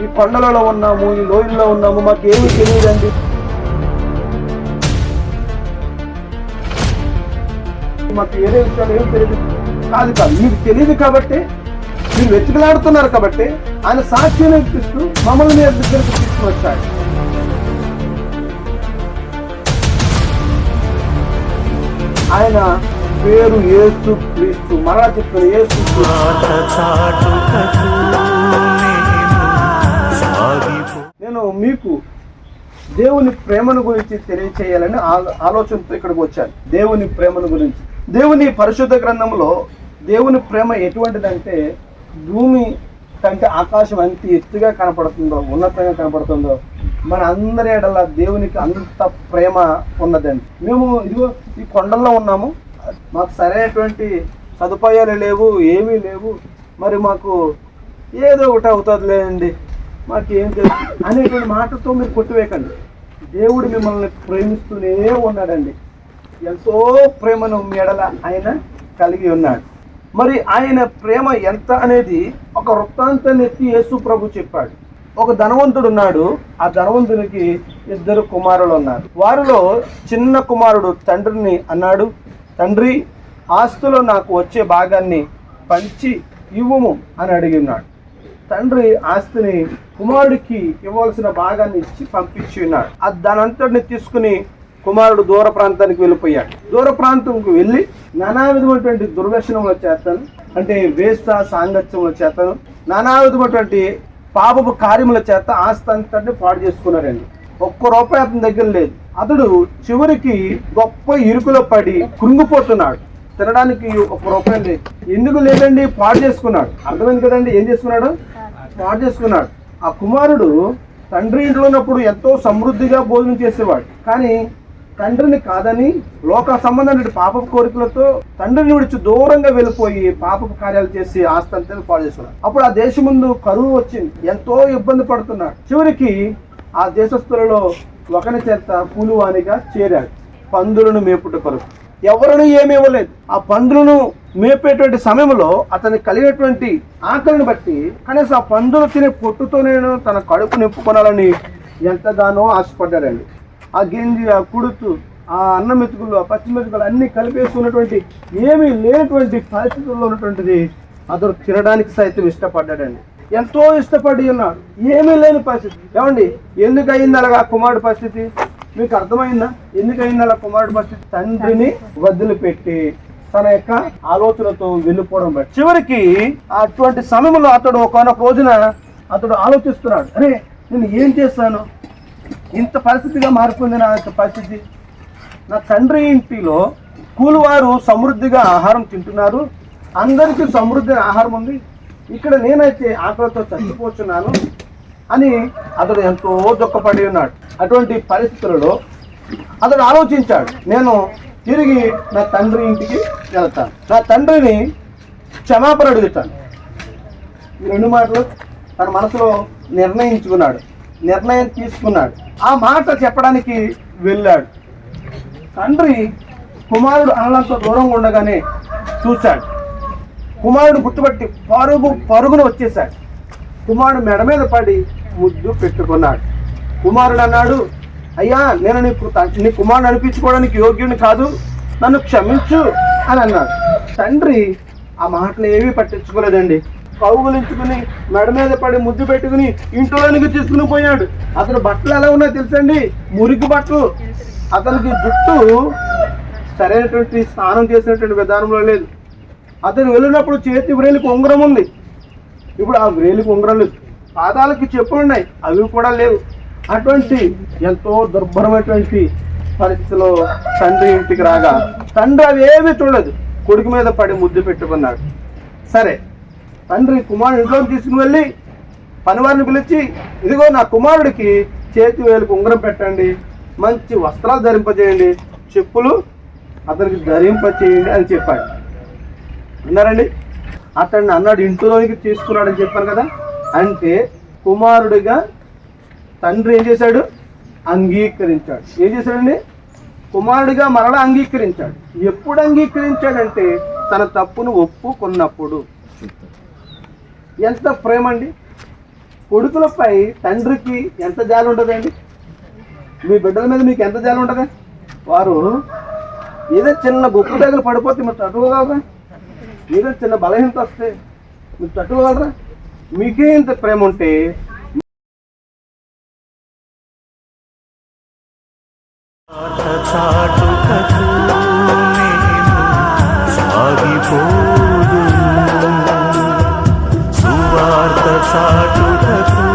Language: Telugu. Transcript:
ఈ కొండలలో ఉన్నాము ఈ లోయల్లో ఉన్నాము మాకు ఏమీ తెలియదండి. మాకు ఏదే విషయాలు ఏం తెలియదు. కాదు కాదు మీకు తెలియదు కాబట్టి మీరు వెతుకులాడుతున్నారు కాబట్టి ఆయన సాక్ష్యం ఇప్పిస్తూ మమ్మల్ని మీరు దగ్గరకు తీసుకువచ్చాడు ఆయన పేరు ఏసు క్రీస్తు మరలా చెప్తున్న యేసు నేను మీకు దేవుని ప్రేమను గురించి తెలియచేయాలని ఆ- ఆలోచనతో ఇక్కడికి వచ్చాను. దేవుని ప్రేమను గురించి. దేవుని పరిశుద్ధ గ్రంథంలో దేవుని ప్రేమ ఎటువంటిదంటే భూమి కంటే ఆకాశం ఎంత ఎత్తుగా కనపడుతుందో ఉన్నతంగా కనపడుతుందో మన అందరి ఎడల దేవునికి అంత ప్రేమ ఉన్నదండి. మేము ఇదిగో ఈ కొండల్లో ఉన్నాము. మాకు సరైనటువంటి సదుపాయాలు లేవు ఏమీ లేవు. మరి మాకు ఏదో ఒకటి అవుతుంది లేదండి మాకేం తెలుసు. అనేటువంటి మాటతో మీరు కొట్టివేయకండి. దేవుడు మిమ్మల్ని ప్రేమిస్తూనే ఉన్నాడండి. ఎంతో ప్రేమను మెడల ఆయన కలిగి ఉన్నాడు. మరి ఆయన ప్రేమ ఎంత అనేది ఒక వృత్తాంతాన్ని ఎత్తి యేసు ప్రభు చెప్పాడు. ఒక ధనవంతుడు ఉన్నాడు. ఆ ధనవంతునికి ఇద్దరు కుమారులు ఉన్నారు. వారిలో చిన్న కుమారుడు తండ్రిని అన్నాడు. తండ్రి ఆస్తులో నాకు వచ్చే భాగాన్ని పంచి ఇవ్వము అని అడిగి ఉన్నాడు. తండ్రి ఆస్తిని కుమారుడికి ఇవ్వాల్సిన భాగాన్ని ఇచ్చి పంపించి ఉన్నాడు. ఆ దానంతటిని తీసుకుని కుమారుడు దూర ప్రాంతానికి వెళ్ళిపోయాడు. దూర ప్రాంతంకు వెళ్ళి నానా విధమైనటువంటి దుర్వ్యసనముల చేతను అంటే వేస్త సాంగత్యముల చేతను నానా విధమైనటువంటి పాపపు కార్యముల చేత ఆస్తి అంతటిని పాడు చేసుకున్నాడండి. ఒక్క రూపాయి అతని దగ్గర లేదు. అతడు చివరికి గొప్ప ఇరుకులో పడి కృంగిపోతున్నాడు. తినడానికి ఒక రూపాయి లేదు. ఎందుకు లేదండి? పాడు చేసుకున్నాడు. అర్థమైంది కదండి? ఏం చేసుకున్నాడు? పాడు చేసుకున్నాడు. ఆ కుమారుడు తండ్రి ఇంట్లో ఉన్నప్పుడు ఎంతో సమృద్ధిగా భోజనం చేసేవాడు. కానీ తండ్రిని కాదని లోక సంబంధమైన పాపపు కోరికలతో తండ్రిని విడిచి దూరంగా వెళ్ళిపోయి పాపపు కార్యాలు చేసి ఆస్తంతా పాడు చేసుకున్నాడు. అప్పుడు ఆ దేశం ముందు కరువు వచ్చింది. ఎంతో ఇబ్బంది పడుతున్నాడు. చివరికి ఆ దేశస్తులలో ఒకని చేత కూలివానిగా చేరాడు. పందులను మేపుట కొరకు. ఎవరిని ఏమి ఇవ్వలేదు. ఆ పందులను మేపేటువంటి సమయంలో అతనికి కలిగినటువంటి ఆకలిని బట్టి కనీసం ఆ పందులు తినే పొట్టుతో నేను తన కడుపు నింపుకొనాలని ఎంతగానో ఆశపడ్డాడండి. ఆ గింజి ఆ కుడుతు ఆ అన్న మెతుకులు ఆ పచ్చి మెతుకులు కలిపేసి కలిపేసుకున్నటువంటి ఏమీ లేనటువంటి పరిస్థితుల్లో ఉన్నటువంటిది అతను తినడానికి సైతం ఇష్టపడ్డాడండి. ఎంతో ఇష్టపడి ఉన్నాడు. ఏమీ లేని పరిస్థితి. ఏమండి? ఎందుకు అయింది అలాగా కుమారుడు పరిస్థితి? మీకు అర్థమైందా? ఎందుకు అయింది అలా కుమారుడు పరిస్థితి? తండ్రిని వదిలిపెట్టి తన యొక్క ఆలోచనతో వెళ్ళిపోవడం బట్టి చివరికి అటువంటి సమయంలో అతడు ఒకనొక రోజున అతడు ఆలోచిస్తున్నాడు అరే నేను ఏం చేస్తాను ఇంత పరిస్థితిగా మారిపోయింది నా యొక్క పరిస్థితి. నా తండ్రి ఇంటిలో కూలివారు సమృద్ధిగా ఆహారం తింటున్నారు. అందరికీ సమృద్ధి ఆహారం ఉంది. ఇక్కడ నేనైతే ఆకలితో చచ్చిపోతున్నాను అని అతడు ఎంతో దుఃఖపడి ఉన్నాడు. అటువంటి పరిస్థితులలో అతడు ఆలోచించాడు నేను తిరిగి నా తండ్రి ఇంటికి వెళ్తాను. నా తండ్రిని క్షమాపణ అడుగుతాను. ఈ రెండు మాటలు తన మనసులో నిర్ణయించుకున్నాడు. నిర్ణయం తీసుకున్నాడు. ఆ మాట చెప్పడానికి వెళ్ళాడు. తండ్రి కుమారుడు అనలంతో దూరంగా ఉండగానే చూశాడు. కుమారుడు గుర్తుపట్టి పరుగు పరుగున వచ్చేశాడు. కుమారుడు మెడ మీద పడి ముద్దు పెట్టుకున్నాడు. కుమారుడు అన్నాడు అయ్యా నేను నీకు నీ కుమారుడు అనిపించుకోవడానికి యోగ్యుని కాదు నన్ను క్షమించు అని అన్నాడు. తండ్రి ఆ మాటలు ఏమీ పట్టించుకోలేదండి. కౌగులించుకుని మెడ మీద పడి ముద్దు పెట్టుకుని ఇంట్లోనికి తీసుకుని పోయాడు. అతను బట్టలు ఎలా ఉన్నాయో తెలుసండి? మురికి బట్టలు. అతనికి జుట్టు సరైనటువంటి స్నానం చేసినటువంటి విధానంలో లేదు. అతను వెళ్ళినప్పుడు చేతి వ్రేలికి ఉంగరం ఉంది. ఇప్పుడు ఆ వ్రేలికి ఉంగరం లేదు పాదాలకి చెప్పులు ఉన్నాయి. అవి కూడా లేవు. అటువంటి ఎంతో దుర్భరమైనటువంటి పరిస్థితిలో తండ్రి ఇంటికి రాగా తండ్రి అవి ఏమీ కొడుకు మీద పడి ముద్దు పెట్టుకున్నాడు. సరే తండ్రి కుమారుడు ఇంట్లో తీసుకుని వెళ్ళి పనివారిని పిలిచి ఇదిగో నా కుమారుడికి చేతి వేలకు ఉంగరం పెట్టండి మంచి వస్త్రాలు ధరింపజేయండి చెప్పులు అతనికి ధరింపచేయండి అని చెప్పాడు. అన్నారండి అతన్ని అన్నాడు ఇంట్లోనికి తీసుకున్నాడని చెప్పాను కదా. అంటే కుమారుడిగా తండ్రి ఏం చేశాడు? అంగీకరించాడు. ఏం చేశాడండి? కుమారుడిగా మరలా అంగీకరించాడు. ఎప్పుడు అంగీకరించాడంటే తన తప్పును ఒప్పుకున్నప్పుడు. ఎంత ప్రేమ అండి కొడుకులపై తండ్రికి ఎంత జాలి ఉంటుందండి? మీ బిడ్డల మీద మీకు ఎంత జాలి ఉంటుంది? వారు ఏదో చిన్న బొక్కు దగ్గర పడిపోతే మీరు తట్టుకోగలరా? ఏదో చిన్న బలహీనత వస్తే మీరు తట్టుకోగలరా? మీకే ఇంత ప్రేమ ఉంటే సాగిపోదు. సువార్త చాటుటకు